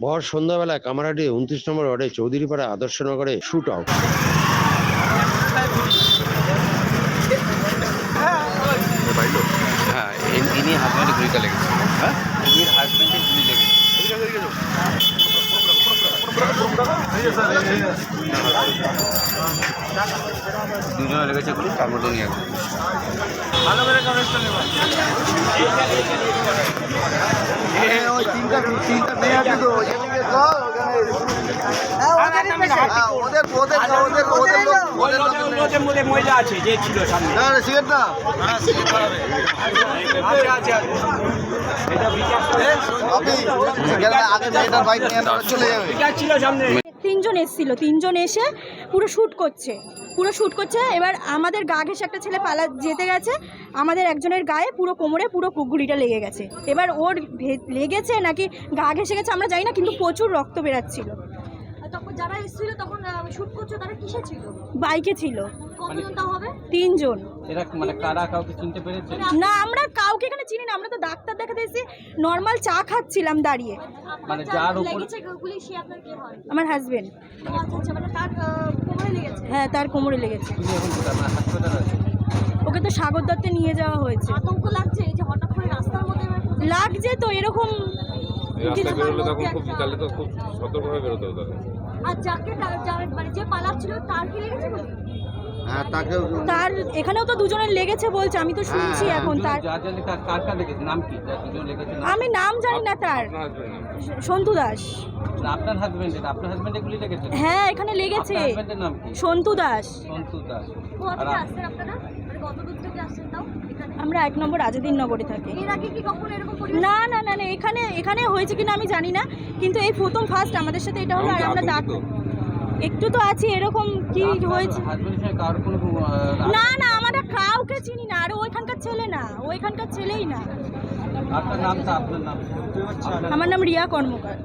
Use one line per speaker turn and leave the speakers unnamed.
ভর সন্ধ্যাবেলা কামারহাটি উনত্রিশ নম্বর ওয়ার্ডে চৌধুরীপাড়া আদর্শনগরে শুট আউট।
হ্যাঁ ইন- ইনি হাজব্যান্ডের গুলিটা লেগেছে হ্যাঁ ইনির হাজব্যান্ডের গুলি লেগেছে দুজনে লেগেছে গুলি তার মধ্যে
মহিলা আছে যে
আগে বাইক নিয়ে চলে যাবে
তিনজন এসেছিল। তিনজন এসে পুরো শ্যুট করছে। পুরো শ্যুট করছে। এবার আমাদের গা ঘেসে একটা ছেলে পালা যেতে গেছে। আমাদের একজনের গায়ে পুরো কোমরে পুরো গুলিটা লেগে গেছে। এবার ওর লেগেছে নাকি গা ঘেসে গেছে আমরা জানি না কিন্তু প্রচুর রক্ত বেরাচ্ছিল।
যারা এসেছিল তখন শুট করছ তারা কিসে ছিল?
বাইকে ছিল।
কতজন তাও হবে?
তিনজন।
এরা মানে কারা কাউকে চিনতে পেরেছে?
না আমরা কাউকে এখানে চিনি না। আমরা তো ডাক্তার দেখাতে এসেছি। নর্মাল চা খাচ্ছিলাম দাঁড়িয়ে।
মানে যার উপর
লেগেছে গুলি সে আপনার কে হয়?
আমার হাজবেন্ড
আচ্ছা আচ্ছা মানে তার কোমরে লেগেছে?
হ্যাঁ তার কোমরে লেগেছে?
মানে
ওকে তো সাগর দত্তে নিয়ে যাওয়া হয়েছে।
আতঙ্ক লাগছে এই যে হঠাৎ করে রাস্তার মধ্যে
লাগছে তো এরকম
রাস্তায় বেরোলে তখন খুব তাহলে তো খুব সতর্কভাবে বেরোতে হবে
আর যাকে তার- মানে যে পালাচ্ছিল তার কি লেগেছে
তার এখানেও তো দুজনের লেগেছে বলছে আমি তো শুনছি এখন তার।
যার যার লেখা কার কার লেগেছে নাম কি? যার দুজন লেগেছে নাম?
আমি নাম জানি না তার। সন্তু দাস।
আপনার হাজবেন্ডের আপনার হাজবেন্ডের গুলি লেগেছে
হ্যাঁ এখানে লেগেছে।
আপনার হাজবেন্ডের নাম কি?
সন্তু দাস।
সন্তু দাস। আর
থেকে
আপ-
আসছেন আপনারা? মানে কত দূর থেকে আসছেন তাও? এখানে
আমরা এক নম্বর আজাদিন নগরে থাকি।
এর আগে কি কখনো এরকম পরিবেশ?
না না না না এখানে এখানে হয়েছে কিনা আমি জানি না কিন্তু এই প্রথম ফার্স্ট আমাদের সাথে এটা হলো আর আমরা ডাক একটু তো আছি এরকম কি হয়েছে? না না আমরা কাউকে চিনি না আর ওইখানকার ছেলে না ওইখানকার ছেলেই না।
আপনার নামটা আপনার নাম। আপনার
আমার নাম রিয়া কর্মকার।